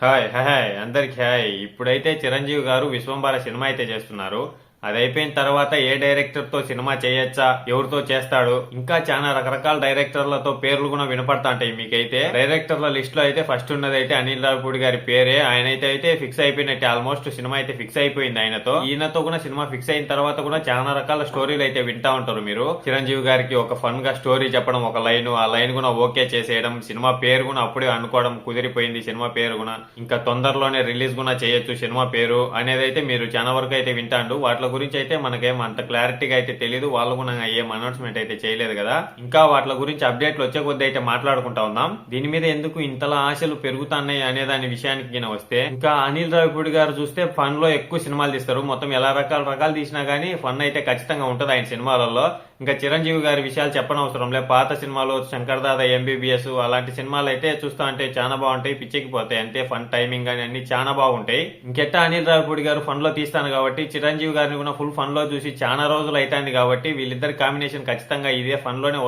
Hi hi అందరికి hi. ఇప్పుడైతే చిరంజీవి గారు విశ్వంబాల సినిమా అయితే చేస్తున్నారు. అది అయిపోయిన తర్వాత ఏ డైరెక్టర్తో సినిమా చేయొచ్చా ఎవరితో చేస్తాడు ఇంకా చాలా రకరకాల డైరెక్టర్లతో పేర్లు కూడా వినపడతా ఉంటాయి మీకైతే. డైరెక్టర్ల లిస్ట్లో అయితే ఫస్ట్ ఉన్నది అయితే అనిల్ రావుపూడి గారి పేరే ఆయన అయితే అయితే ఫిక్స్ అయిపోయినట్టే ఆల్మోస్ట్ సినిమా అయితే ఫిక్స్ అయిపోయింది ఆయనతో. ఈయనతో కూడా సినిమా ఫిక్స్ అయిన తర్వాత కూడా చాలా రకాల స్టోరీలు అయితే వింటా ఉంటారు మీరు. చిరంజీవి గారికి ఒక ఫన్గా స్టోరీ చెప్పడం ఒక లైన్ ఆ లైన్ కూడా ఓకే చేసేయడం సినిమా పేరు కూడా అప్పుడే అనుకోవడం కుదిరిపోయింది సినిమా పేరు కూడా. ఇంకా తొందరలోనే రిలీజ్ కూడా చేయొచ్చు సినిమా పేరు అనేది అయితే మీరు చాలా వరకు అయితే వింటాండు వాటిలో గురించి అయితే మనకేం అంత క్లారిటీగా అయితే తెలియదు వాళ్ళు కూడా ఏం అనౌన్స్మెంట్ అయితే చేయలేదు కదా. ఇంకా వాటి గురించి అప్డేట్లు వచ్చే కొద్ది అయితే మాట్లాడుకుంటా ఉన్నాం దీని మీద ఎందుకు ఇంతలా ఆశలు పెరుగుతున్నాయి అనే దాని విషయానికి గిన వస్తే ఇంకా అనిల్ రావిపూడి గారు చూస్తే ఫన్లో ఎక్కువ సినిమాలు తీస్తారు. మొత్తం ఎలా రకాల రకాలు తీసినా గానీ ఫన్ అయితే ఖచ్చితంగా ఉంటది ఆయన సినిమాలలో. ఇంకా చిరంజీవి గారి విషయాలు చెప్పనవసరం లే. పాత సినిమాలు శంకర్ దాదా ఎంబీబీఎస్ అలాంటి సినిమాలు అయితే చూస్తా అంటే చాలా బాగుంటాయి పిచ్చెక్కి పోతాయి అంతే ఫన్ టైమింగ్ అని అన్ని చాలా బాగుంటాయి. ఇంకెట్టా అనిల్ రావిపూడి గారు ఫన్లో తీస్తాను కాబట్టి చిరంజీవి గారిని కూడా ఫుల్ ఫన్లో చూసి చాలా రోజులు అవుతాంది కాబట్టి వీళ్ళిద్దరి కాంబినేషన్ ఖచ్చితంగా ఇదే ఫన్లోనే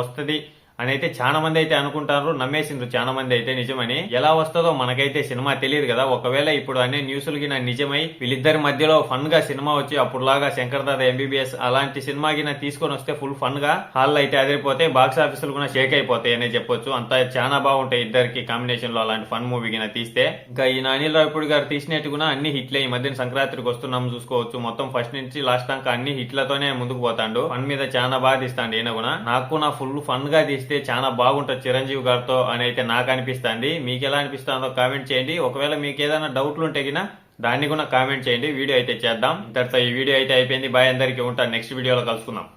అని అయితే చాలా మంది అయితే అనుకుంటారు నమ్మేసిండ్రు చాలా మంది అయితే నిజమని. ఎలా వస్తుందో మనకైతే సినిమా తెలియదు కదా. ఒకవేళ ఇప్పుడు అనే న్యూస్లకి నా నిజమై వీళ్ళిద్దరి మధ్యలో ఫన్గా సినిమా వచ్చి అప్పుడులాగా Shankar Dada M B B S అలాంటి సినిమా గిన తీసుకొని వస్తే ఫుల్ ఫన్గా హాల్ అయితే అదిరిపోతే బాక్స్ ఆఫీసులు కూడా షేక్ అయిపోతాయి అనే చెప్పొచ్చు. అంత చాలా బాగుంటాయి ఇద్దరికి కాంబినేషన్లో అలాంటి ఫన్ మూవీ గిన తీస్తే. ఇంకా ఈ అనిల్ రాయపూడి గారు తీసినట్టు కూడా అన్ని హిట్లే. ఈ మధ్యన సంక్రాంతికి వస్తున్నాం చూసుకోవచ్చు. మొత్తం ఫస్ట్ నుంచి లాస్ట్ దాకా అన్ని హిట్లతోనే ముందుకు పోతాండు. ఫన్ మీద చాలా బాగా తీస్తాండు ఈయన కూడా. నాకు నా ఫుల్ ఫన్గా తీస్తే చాలా బాగుంటుంది చిరంజీవి గారితో అని అయితే నాకు అనిపిస్తుంది. మీకు ఎలా అనిపిస్తుందో కామెంట్ చేయండి. ఒకవేళ మీకు ఏదైనా డౌట్లు ఉంటే గినా దాన్ని కూడా కామెంట్ చేయండి. వీడియో అయితే చేద్దాం. ఇంతటితో ఈ వీడియో అయితే అయిపోయింది. బాయ్ అందరికీ ఉంటాను నెక్స్ట్ వీడియోలో కలుసుకుందాం.